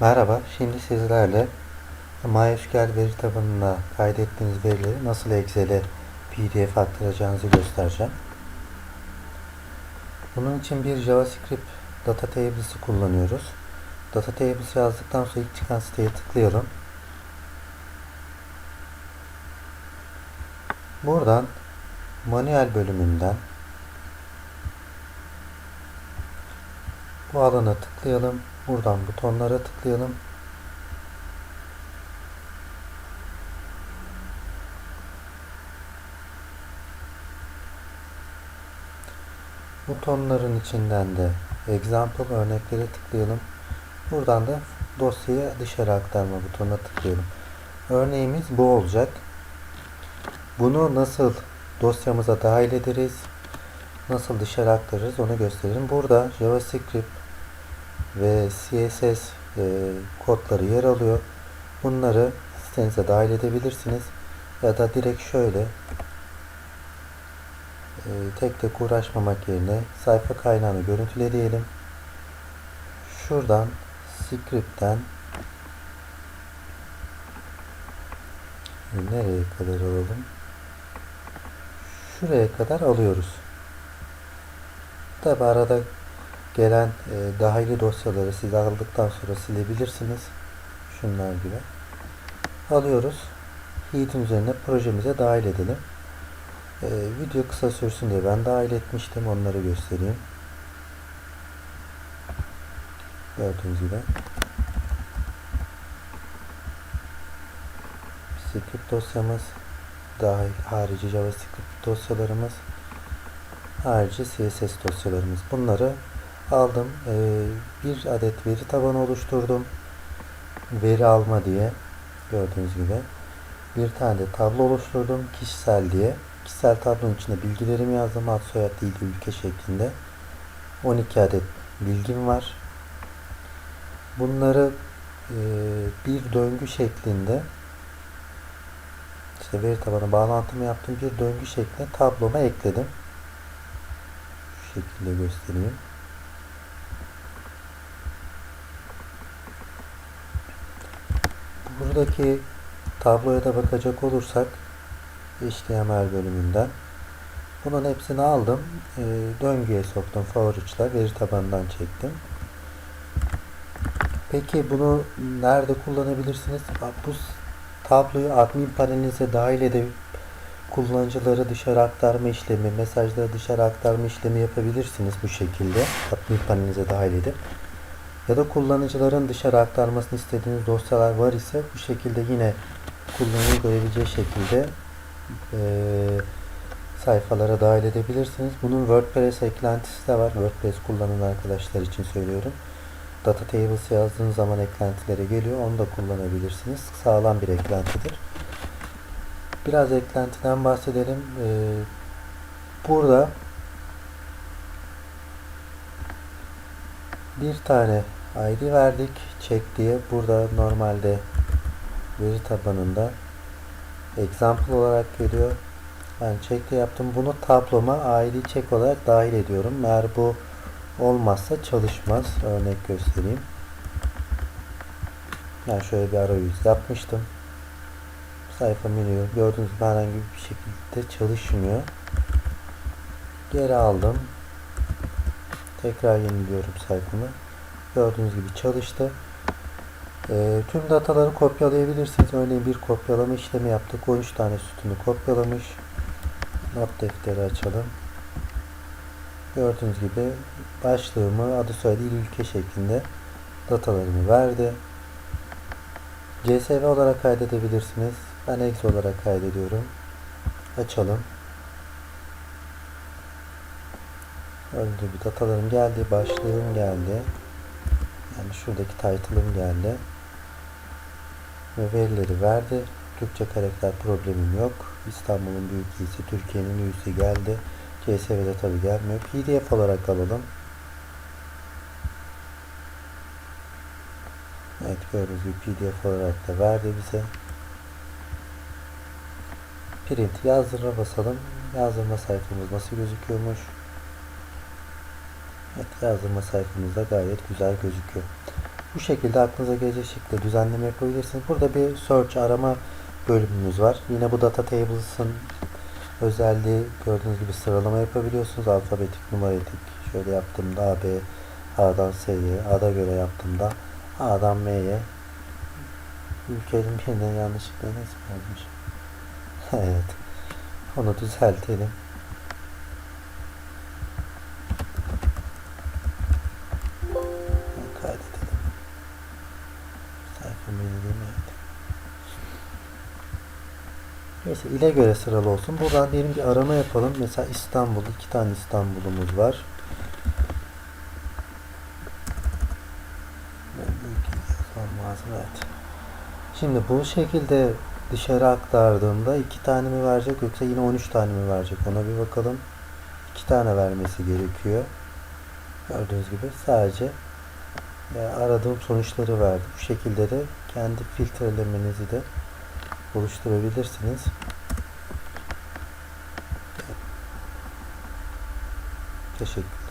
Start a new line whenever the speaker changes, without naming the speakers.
Merhaba, şimdi sizlerle MySQL veri tabanına kaydettiğiniz verileri nasıl Excel'e PDF aktaracağınızı göstereceğim. Bunun için bir JavaScript Data Tables'ı kullanıyoruz. Data Tables yazdıktan sonra ilk çıkan siteye tıklayalım. Buradan manuel bölümünden bu alana tıklayalım. Buradan butonlara tıklayalım. Butonların içinden de example örneklere tıklayalım. Buradan da dosyayı dışarı aktarma butonuna tıklayalım. Örneğimiz bu olacak. Bunu nasıl dosyamıza dahil ederiz? Nasıl dışarı aktarırız onu gösterelim. Burada JavaScript ve CSS e, kodları yer alıyor. Bunları sitenize dahil edebilirsiniz. Ya da direkt şöyle e, tek tek uğraşmamak yerine sayfa kaynağını görüntüle diyelim. Şuradan script'ten nereye kadar alalım? Şuraya kadar alıyoruz. Tabi arada gelen e, dahili dosyaları siz aldıktan sonra silebilirsiniz. Şunlar gibi. Alıyoruz. Heat'in üzerine projemize dahil edelim. E, video kısa sürsün diye ben dahil etmiştim. Onları göstereyim. Gördüğünüz gibi. Script dosyamız dahil harici JavaScript dosyalarımız harici CSS dosyalarımız. Bunları aldım. Ee, bir adet veri tabanı oluşturdum. Veri alma diye gördüğünüz gibi. Bir tane de tablo oluşturdum. Kişisel diye. Kişisel tablonun içinde bilgilerimi yazdım. Ad, soyad, dil, ülke şeklinde. 12 adet bilgim var. Bunları e, bir döngü şeklinde işte veri tabanı bağlantımı yaptım. Bir döngü şeklinde tabloma ekledim. Şu şekilde göstereyim. Buradaki tabloya da bakacak olursak HTML bölümünden bunun hepsini aldım. E, döngüye soktum. Favoriçler veri tabanından çektim. Peki bunu nerede kullanabilirsiniz? Bu tabloyu admin panelinize dahil edip kullanıcıları dışarı aktarma işlemi, mesajları dışarı aktarma işlemi yapabilirsiniz bu şekilde. Admin panelinize dahil edip. Ya da kullanıcıların dışarı aktarmasını istediğiniz dosyalar var ise bu şekilde yine kullanıcı görebileceği şekilde e, sayfalara dahil edebilirsiniz. Bunun WordPress eklentisi de var. WordPress kullanan arkadaşlar için söylüyorum. Data Tables yazdığınız zaman eklentilere geliyor. Onu da kullanabilirsiniz. Sağlam bir eklentidir. Biraz eklentiden bahsedelim. Burada bir tane ID verdik. Check diye. Burada normalde veri tabanında example olarak geliyor. Ben check diye yaptım. Bunu tabloma ID check olarak dahil ediyorum. Eğer bu olmazsa çalışmaz. Örnek göstereyim. Ben şöyle bir arayüz yapmıştım. Sayfa menü gördüğünüz gibi herhangi bir şekilde çalışmıyor. Geri aldım. Tekrar yeniliyorum sayfamı. Gördüğünüz gibi çalıştı. E, tüm dataları kopyalayabilirsiniz. Örneğin bir kopyalama işlemi yaptık. 13 tane sütunu kopyalamış. Not defteri açalım. Gördüğünüz gibi başlığımı adı soyadı il ülke şeklinde datalarımı verdi. CSV olarak kaydedebilirsiniz. Ben Excel olarak kaydediyorum. Açalım. Gördüğünüz gibi datalarım geldi. Başlığım geldi. Yani şuradaki title'ım geldi. Ve verileri verdi. Türkçe karakter problemim yok. İstanbul'un büyük iyisi, Türkiye'nin iyisi geldi. CSV'de tabi gelmiyor. PDF olarak alalım. Evet gördüğünüz gibi PDF olarak da verdi bize. Print yazdıra basalım. Yazdırma sayfamız nasıl gözüküyormuş. Yazdırma sayfamızda gayet güzel gözüküyor. Bu şekilde aklınıza gelecek şekilde düzenleme yapabilirsiniz. Burada bir search arama bölümümüz var. Yine bu data tables'ın özelliği gördüğünüz gibi sıralama yapabiliyorsunuz. Alfabetik, numaratik. Şöyle yaptığımda A, B, A'dan S'ye, A'da göre yaptığımda A'dan M'ye ülkenin birinden yanlışlıkla nasıl yazmış? evet. Onu düzeltelim. Neyse ile göre sıralı olsun. Buradan diyelim bir arama yapalım. Mesela İstanbul. iki tane İstanbul'umuz var. Evet. Şimdi bu şekilde dışarı aktardığımda iki tane mi verecek yoksa yine 13 tane mi verecek ona bir bakalım. İki tane vermesi gerekiyor. Gördüğünüz gibi sadece e, aradığım sonuçları verdi. Bu şekilde de kendi filtrelemenizi de oluşturabilirsiniz. Teşekkürler.